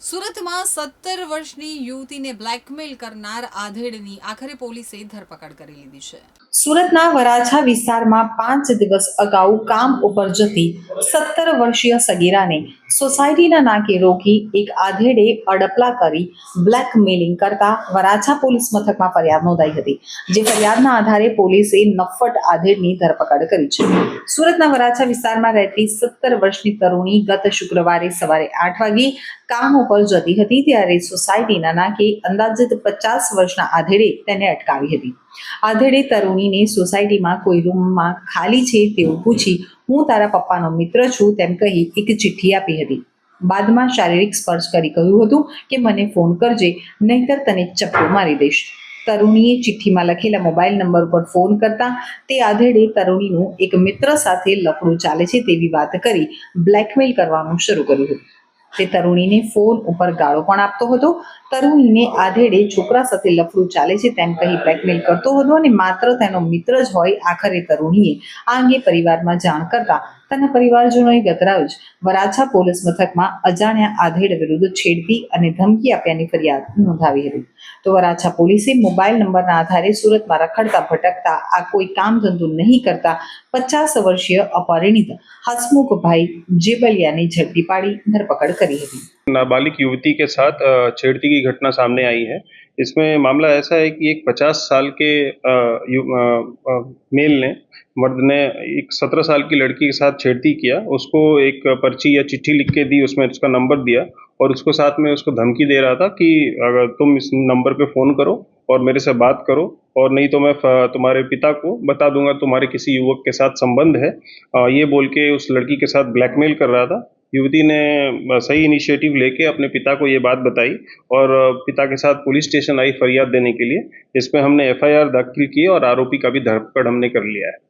સુરતમાં સત્તર વર્ષની યુવતીને બ્લેકમેલ કરનાર આધેડની આખરે પોલીસે ધરપકડ કરી લીધી છે. સુરતના વરાછા વિસ્તારમાં પાંચ દિવસ અગાઉ કામ ઉપર જતી સત્તર વર્ષીય સગીરાને સોસાયટીના નાકે રોકી એક આધેડે અડપલા કરી બ્લેકમેલિંગ કરતા વરાછા પોલીસ મથકમાં ફરિયાદ નોંધાઈ હતી, જે ફરિયાદના આધારે પોલીસે નફટ આધેડની ધરપકડ કરી છે. સુરતના વરાછા વિસ્તારમાં રહેતી સત્તર વર્ષની તરુણી ગત શુક્રવારે સવારે આઠ વાગે કામ ઉપર જતી હતી ત્યારે સોસાયટીના નાકે અંદાજિત પચાસ વર્ષના આધેડે તેને અટકાવી હતી. આધેડે તરુણીને સોસાયટીમાં કોઈ રૂમમાં ખાલી છે તેવું પૂછી હું તારા પપ્પાનો મિત્ર છું તેમ કહી એક ચિઠ્ઠી આપી હતી. બાદમાં શારીરિક સ્પર્શ કરી કહ્યું હતું કે મને ફોન કરજે, નહીંતર તને ચપ્પુ મારી દઈશ. તરુણીએ ચિઠ્ઠીમાં લખેલા મોબાઈલ નંબર પર ફોન કરતા તે આધેડે તરુણીનું એક મિત્ર સાથે લફડું ચાલે છે તેવી વાત કરી બ્લેકમેલ કરવાનું શરૂ કર્યું હતું. તે તરુણીને ફોન ઉપર ગાળો પણ આપતો હતો. તરુણીને આધેડે છોકરા સાથે લફડું ચાલે છે તેમ કહી બ્લેકમેલ કરતો હતો અને માત્ર તેનો મિત્ર જ હોય આખરે તરુણીએ આ અંગે પરિવારમાં જાણ કરતા તેના પરિવારજનોએ ગતરાજ વરાછા પોલીસ મથકમાં અજાણ્યા આધેડ વિરુદ્ધ છેડતી અને ધમકી આપ્યાની ફરિયાદ નોંધાવી હતી. તો વરાછા પોલીસે મોબાઈલ નંબરના આધારે સુરતમાં રખડતા, ભટકતા, આ કોઈ કામ ધંધો નહીં કરતા પચાસ વર્ષીય અપરિણિત હસમુખભાઈ જેબલિયાની ઝડપી પાડી ધરપકડ કરી હતી. नाबालिग युवती के साथ छेड़ती की घटना सामने आई है। इसमें मामला ऐसा है कि एक पचास साल के मेल ने, मर्द ने एक सत्रह साल की लड़की के साथ छेड़ती किया, उसको एक पर्ची या चिट्ठी लिख के दी, उसमें उसका नंबर दिया और उसको साथ में उसको धमकी दे रहा था कि अगर तुम इस नंबर पे फ़ोन करो और मेरे से बात करो और नहीं तो मैं तुम्हारे पिता को बता दूँगा, तुम्हारे किसी युवक के साथ संबंध है। ये बोल के उस लड़की के साथ ब्लैकमेल कर रहा था। युवती ने सही इनिशिएटिव लेके अपने पिता को ये बात बताई और पिता के साथ पुलिस स्टेशन आई फरियाद देने के लिए इसमें हमने एफआईआर दाखिल की और आरोपी का भी धरपकड़ हमने कर लिया है।